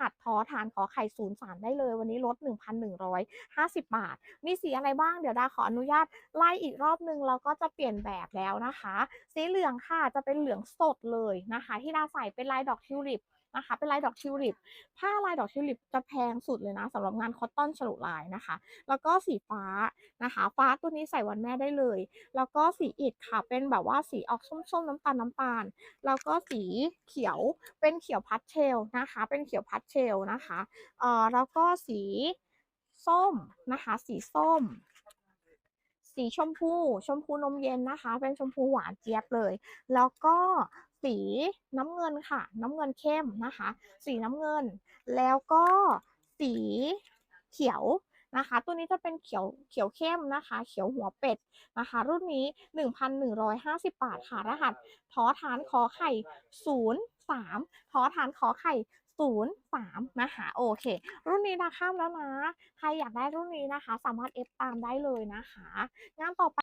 หัดทอทานขอไข่ศูนย์สารได้เลยวันนี้ลด 1,150 บาท มีสีอะไรบ้างเดี๋ยวดาขออนุญาตไล่อีกรอบนึงแล้วก็จะเปลี่ยนแบบแล้วนะคะ สีเหลืองค่ะจะเป็นเหลืองสดเลยนะคะ ที่ดาใส่เป็นลายดอกทิวลิป นะคะ เป็นลายดอกทิวลิป ผ้าลายดอกทิวลิปจะแพงสุดเลยนะสำหรับงานคอตตอนฉลุลายนะคะ แล้วก็สีฟ้านะคะ ฟ้าตัวนี้ใส่วันแม่ได้เลย แล้วก็สีอิฐค่ะ เป็นแบบว่าสีออกส้มๆน้ำตาลน้ำตาล แล้วก็สีเขียว เป็นเขียวพัดเชลนะคะ เป็นเขียวพัดเชลนะคะ เอ่อ แล้วก็สีส้มนะคะ สีส้ม สีชมพู ชมพูนมเย็นนะคะ เป็นชมพูหวานเจี๊ยบเลย แล้วก็สีน้ำเงินค่ะ น้ำเงินเข้มนะคะ สีน้ำเงิน แล้วก็สีเขียว นะคะ ตัวนี้จะเป็นเขียวเขียวเข้มนะคะ เขียวหัวเป็ดนะคะ รุ่นนี้ 1,150 บาทค่ะ รหัสทอฐานขอไข่ 03ทอฐานขอไข่03นะคะโอเค รุ่นนี้นะข้ามแล้วนะ ใครอยากได้รุ่นนี้นะคะ สามารถเอฟตามได้เลยนะคะ งานต่อไป